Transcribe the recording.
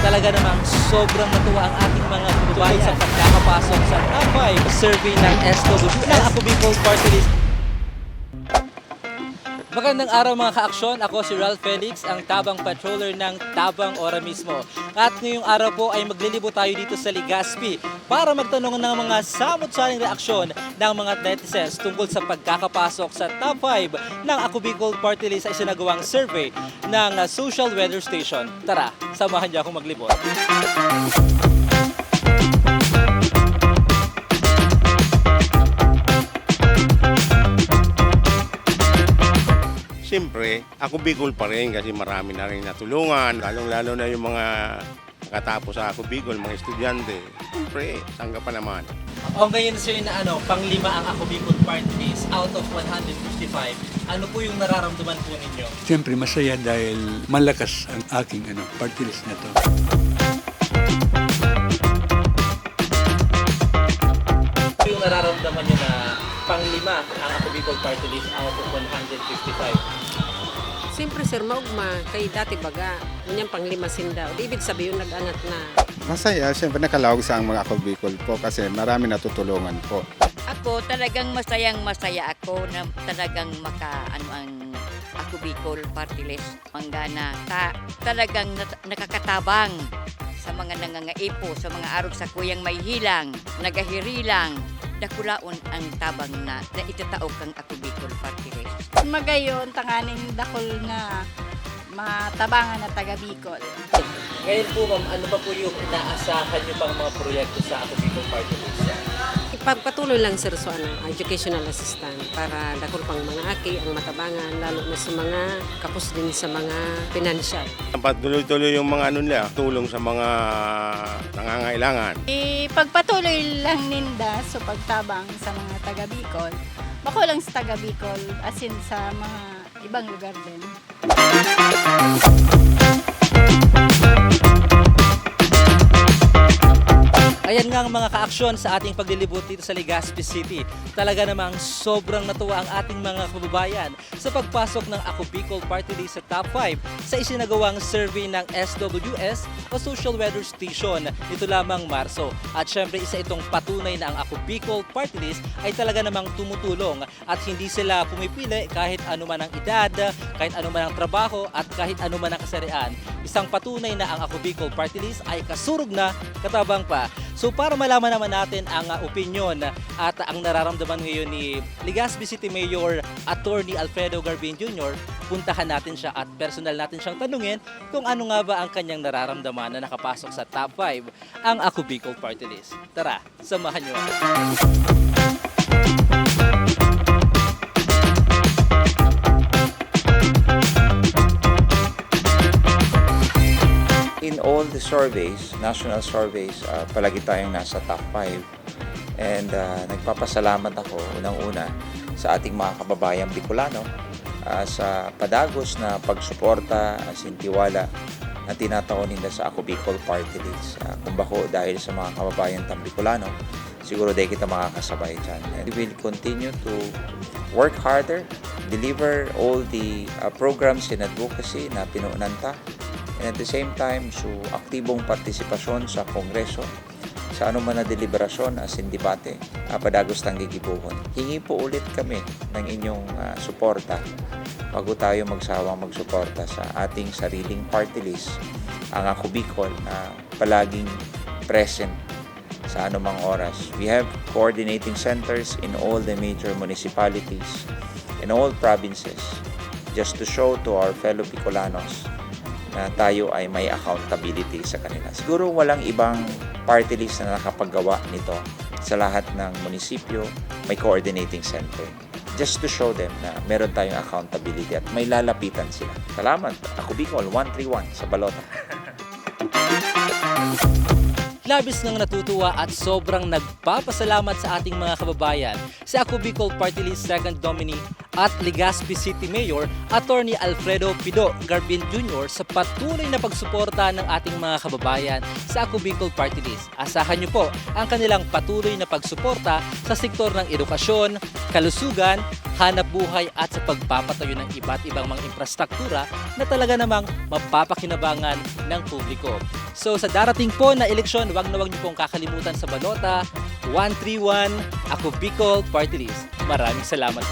Talaga namang sobrang natuwa ang ating mga kababayan sa pagkakapasok sa top 5 survey ng SWS ng Ako Bicol Party List. Magandang araw mga ka-aksyon. Ako si Ralph Felix, ang tabang patroller ng Tabang Ora mismo. At ngayong araw po ay maglilibo tayo dito sa Legazpi para magtanong ng mga samot-saring reaksyon ng mga netizens tungkol sa pagkakapasok sa top 5 ng Ako Bicol Party List sa isinagawang survey ng Social Weather Station. Tara, samahan niyo ako maglibot. Siyempre, ako Bicol pa rin kasi marami na rin natulungan. Lalong-lalo na yung mga nakatapos sa ako Bicol, mga estudyante. Siyempre, sangga pa naman. O ngayon sir na ano, panglima ang Ako Bicol Party List out of 155. Ano po yung nararamdaman po ninyo? Siyempre masaya dahil malakas ang aking ano, party list na to. Ano yung nararamdaman nyo na panglima ang Ako Bicol Party List out of 155? Siyempre sir, maugma kay dati baga, unyang panglima sinda. O, di ibig sabihin nag-angat na. Masaya, siyempre nakalawag sa ang mga ako Bicol po kasi marami natutulungan po. Ako talagang masayang masaya ako na talagang maka ano ang ako Bicol Party List Manggana. Ta, talagang nat- nakakatabang sa mga nangangaipo, sa mga arog sa kuyang may hilang, nagahirilang, dakulaon ang tabang na na itataog kang ako Bicol Party List. Magayon, tanganing dakol nga matabangan na taga Bicol. Ngayon po ma'am, ano pa po yung inaasahan nyo pang mga proyekto sa Ako Bicol Party List? Ipagpatuloy lang sir so ano, educational assistant para dakol pang mga aki ang matabangan lalo na sa mga kapos din sa mga financial. Dapat tuloy-tuloy yung mga ano nila, tulong sa mga nangangailangan. Ipagpatuloy lang ninda sa pagtabang sa mga taga Bicol. Bako lang sa taga Bicol, as in sa mga ibang lugar din. Ang mga ka-aksyon sa ating paglilibot dito sa Legazpi City. Talaga namang sobrang natuwa ang ating mga kababayan sa pagpasok ng Ako Bicol Party List sa top 5 sa isinagawang survey ng SWS o Social Weather Station nito lamang Marso. At syempre isa itong patunay na ang Ako Bicol Party List ay talaga namang tumutulong at hindi sila pumipili kahit ano man ang edad, kahit ano man ang trabaho at kahit ano man ang kasarian. Isang patunay na ang Ako Party List ay kasurog na katabang pa. So para malaman naman natin ang uh, opinion at ang nararamdaman ngayon ni Legazpi City Mayor Attorney Alfredo Garbin Jr., puntahan natin siya at personal natin siyang tanungin kung ano nga ba ang kanyang nararamdaman na nakapasok sa top 5 ang Ako Party List. Tara, samahan niyo ako. In all the surveys, national surveys, uh, palagi tayong nasa top 5. And uh, nagpapasalamat ako unang-una sa ating mga kababayang Bicolano uh, sa padagos na pagsuporta, uh, sintiwala na tinataon nila sa Ako Bicol Party List. Uh, kung bako dahil sa mga kababayan tang Bicolano, siguro dahil kita makakasabay dyan. And we will continue to work harder, deliver all the uh, programs and advocacy na pinuunan ta and at the same time so aktibong partisipasyon sa kongreso sa anuman na deliberasyon as in debate uh, padagos tang gigibuhon. Hingi po ulit kami ng inyong ah, suporta bago tayo magsawang magsuporta sa ating sariling party list ang ako Bicol na palaging present sa anumang oras. We have coordinating centers in all the major municipalities in all provinces just to show to our fellow Bicolanos na tayo ay may accountability sa kanila. Siguro walang ibang party list na nakapagawa nito sa lahat ng munisipyo, may coordinating center. Just to show them na meron tayong accountability at may lalapitan sila. Salamat. Ako Bicol, 131 sa Balota. Labis ngang natutuwa at sobrang nagpapasalamat sa ating mga kababayan. Sa Ako Bicol Party List Second Nominee at Legazpi City Mayor Attorney Alfredo Pido Garbin Jr. sa patuloy na pagsuporta ng ating mga kababayan sa Ako Party List. Asahan niyo po ang kanilang patuloy na pagsuporta sa sektor ng edukasyon, kalusugan, hanap buhay at sa pagpapatayo ng iba't ibang mga infrastruktura na talaga namang mapapakinabangan ng publiko. So sa darating po na eleksyon, wag na wag niyo pong kakalimutan sa balota 131 Ako Bicol Party List. Maraming salamat.